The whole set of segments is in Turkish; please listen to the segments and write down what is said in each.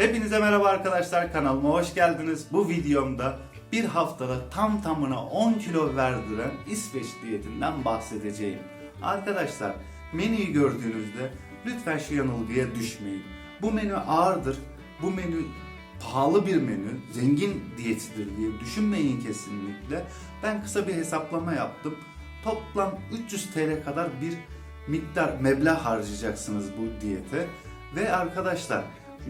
Hepinize merhaba arkadaşlar kanalıma hoş geldiniz. Bu videomda bir haftada tam tamına 10 kilo verdiren İsveç diyetinden bahsedeceğim. Arkadaşlar menüyü gördüğünüzde lütfen şu yanılgıya düşmeyin. Bu menü ağırdır. Bu menü pahalı bir menü, zengin diyetidir diye düşünmeyin kesinlikle. Ben kısa bir hesaplama yaptım. Toplam 300 TL kadar bir miktar meblağ harcayacaksınız bu diyete. Ve arkadaşlar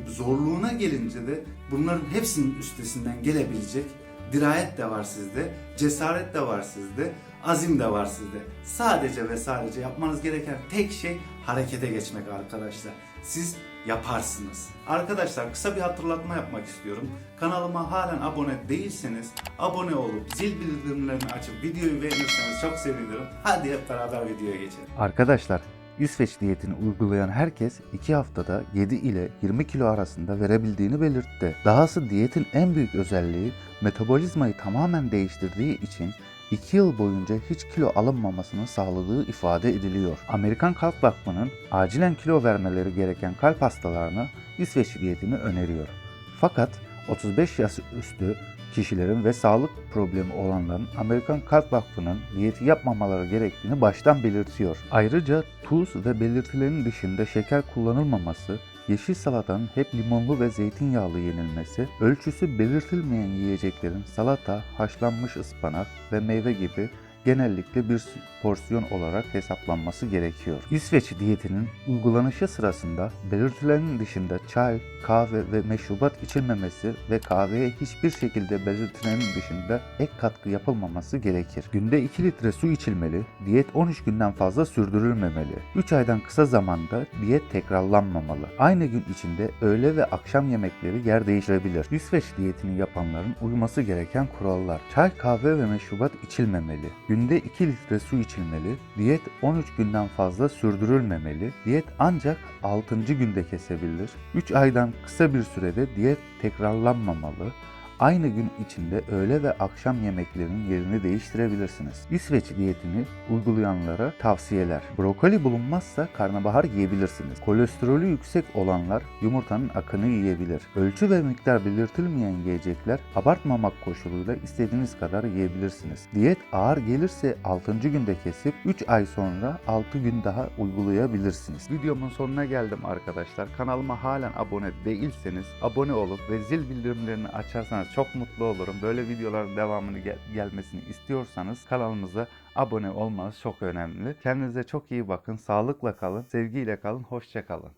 zorluğuna gelince de bunların hepsinin üstesinden gelebilecek dirayet de var sizde, cesaret de var sizde, azim de var sizde. Sadece ve sadece yapmanız gereken tek şey harekete geçmek arkadaşlar. Siz yaparsınız. Arkadaşlar kısa bir hatırlatma yapmak istiyorum. Kanalıma halen abone değilseniz abone olup zil bildirimlerini açıp videoyu beğenirseniz çok sevinirim. Hadi hep beraber videoya geçelim. Arkadaşlar İsveç diyetini uygulayan herkes 2 haftada 7 ile 20 kilo arasında verebildiğini belirtti. Dahası diyetin en büyük özelliği metabolizmayı tamamen değiştirdiği için 2 yıl boyunca hiç kilo alınmamasını sağladığı ifade ediliyor. Amerikan Kalp Vakfı'nın acilen kilo vermeleri gereken kalp hastalarına İsveç diyetini öneriyor. Fakat 35 yaş üstü kişilerin ve sağlık problemi olanların Amerikan Kalp Vakfı'nın diyeti yapmamaları gerektiğini baştan belirtiyor. Ayrıca tuz ve belirtilerin dışında şeker kullanılmaması, yeşil salatanın hep limonlu ve zeytinyağlı yenilmesi, ölçüsü belirtilmeyen yiyeceklerin salata, haşlanmış ıspanak ve meyve gibi genellikle bir porsiyon olarak hesaplanması gerekiyor. İsveç diyetinin uygulanışı sırasında belirtilerin dışında çay, kahve ve meşrubat içilmemesi ve kahveye hiçbir şekilde belirtilerin dışında ek katkı yapılmaması gerekir. Günde 2 litre su içilmeli, diyet 13 günden fazla sürdürülmemeli. 3 aydan kısa zamanda diyet tekrarlanmamalı. Aynı gün içinde öğle ve akşam yemekleri yer değiştirebilir. İsveç diyetini yapanların uyması gereken kurallar. Çay, kahve ve meşrubat içilmemeli. Günde 2 litre su içilmeli. Diyet 13 günden fazla sürdürülmemeli. Diyet ancak 6. günde kesebilir. 3 aydan kısa bir sürede diyet tekrarlanmamalı. Aynı gün içinde öğle ve akşam yemeklerinin yerini değiştirebilirsiniz. İsveç diyetini uygulayanlara tavsiyeler. Brokoli bulunmazsa karnabahar yiyebilirsiniz. Kolesterolü yüksek olanlar yumurtanın akını yiyebilir. Ölçü ve miktar belirtilmeyen yiyecekler abartmamak koşuluyla istediğiniz kadar yiyebilirsiniz. Diyet ağır gelirse 6. günde kesip 3 ay sonra 6 gün daha uygulayabilirsiniz. Videomun sonuna geldim arkadaşlar. Kanalıma halen abone değilseniz abone olup ve zil bildirimlerini açarsanız çok mutlu olurum. Böyle videoların devamını gel- gelmesini istiyorsanız kanalımıza abone olmanız çok önemli. Kendinize çok iyi bakın. Sağlıkla kalın. Sevgiyle kalın. Hoşça kalın.